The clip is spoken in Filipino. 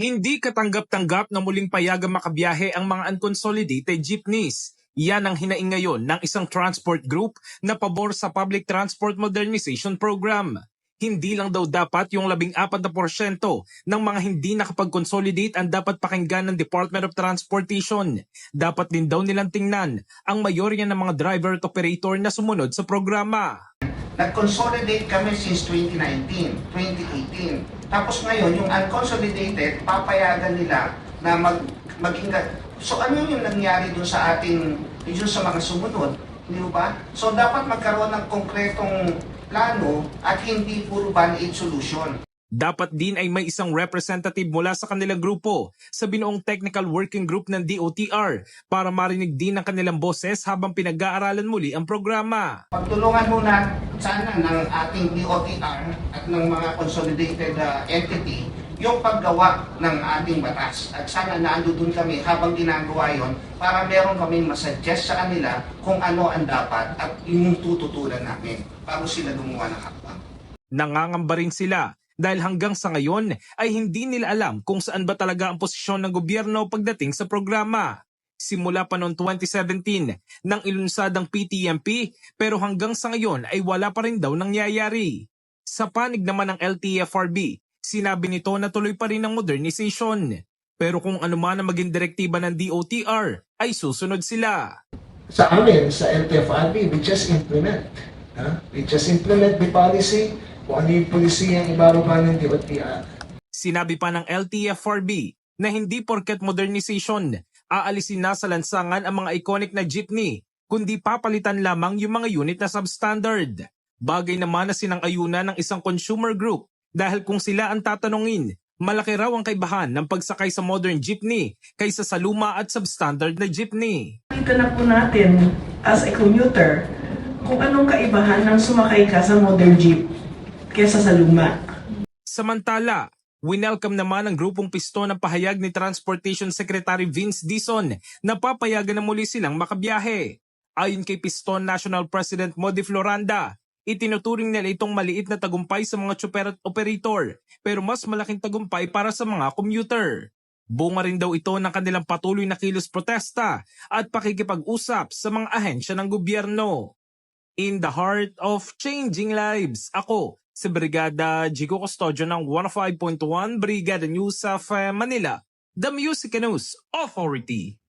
Hindi katanggap-tanggap na muling payagang makabiyahe ang mga unconsolidated jeepneys. Yan ang hinaing ngayon ng isang transport group na pabor sa Public Transport Modernization Program. Hindi lang daw dapat yung 14% ng mga hindi nakapag-consolidate ang dapat pakinggan ng Department of Transportation. Dapat din daw nilang tingnan ang mayorya ng mga driver at operator na sumunod sa programa. Nag-consolidate kami since 2019, 2018. Tapos ngayon, yung unconsolidated, papayagan nila na mag, maging... So ano yung nangyari dun sa ating, dun sa mga sumunod? Hindi ba? So dapat magkaroon ng konkretong plano at hindi puro band-aid solution. Dapat din ay may isang representative mula sa kanilang grupo sa binuong technical working group ng DOTR para marinig din ang kanilang boses habang pinag-aaralan muli ang programa. Pagtulungan muna sana ng ating DOTR at ng mga consolidated uh, entity yung paggawa ng ating batas. At sana naandun kami habang ginagawa yon para meron kaming masuggest sa kanila kung ano ang dapat at yung tututulan namin bago sila gumawa ng hakbang. Nangangamba rin sila dahil hanggang sa ngayon ay hindi nila alam kung saan ba talaga ang posisyon ng gobyerno pagdating sa programa. Simula pa noong 2017 nang ilunsad ang PTMP pero hanggang sa ngayon ay wala pa rin daw nangyayari. Sa panig naman ng LTFRB, sinabi nito na tuloy pa rin ang modernization. Pero kung ano man ang maging direktiba ng DOTR ay susunod sila. sa amin, sa LTFRB, we just implement. Ha? We just implement the policy, kung ano yung policy ang ibababa ng DOTR. Sinabi pa ng LTFRB na hindi porket modernization, aalisin na sa lansangan ang mga iconic na jeepney, kundi papalitan lamang yung mga unit na substandard. Bagay naman na sinang-ayunan ng isang consumer group dahil kung sila ang tatanungin, malaki raw ang kaibahan ng pagsakay sa modern jeepney kaysa sa luma at substandard na jeepney. Kita na po natin as a commuter kung anong kaibahan ng sumakay ka sa modern jeep kesa sa luma. Samantala, winelcome naman ang grupong pisto ng pahayag ni Transportation Secretary Vince Dizon na papayagan na muli silang makabiyahe. Ayon kay Piston National President Modi Floranda, itinuturing nila itong maliit na tagumpay sa mga tsuper at operator pero mas malaking tagumpay para sa mga commuter. Bunga rin daw ito ng kanilang patuloy na kilos protesta at pakikipag-usap sa mga ahensya ng gobyerno. In the heart of changing lives, ako si Brigada Jigo Custodio ng 105.1 Brigada News of Manila, the Music News Authority.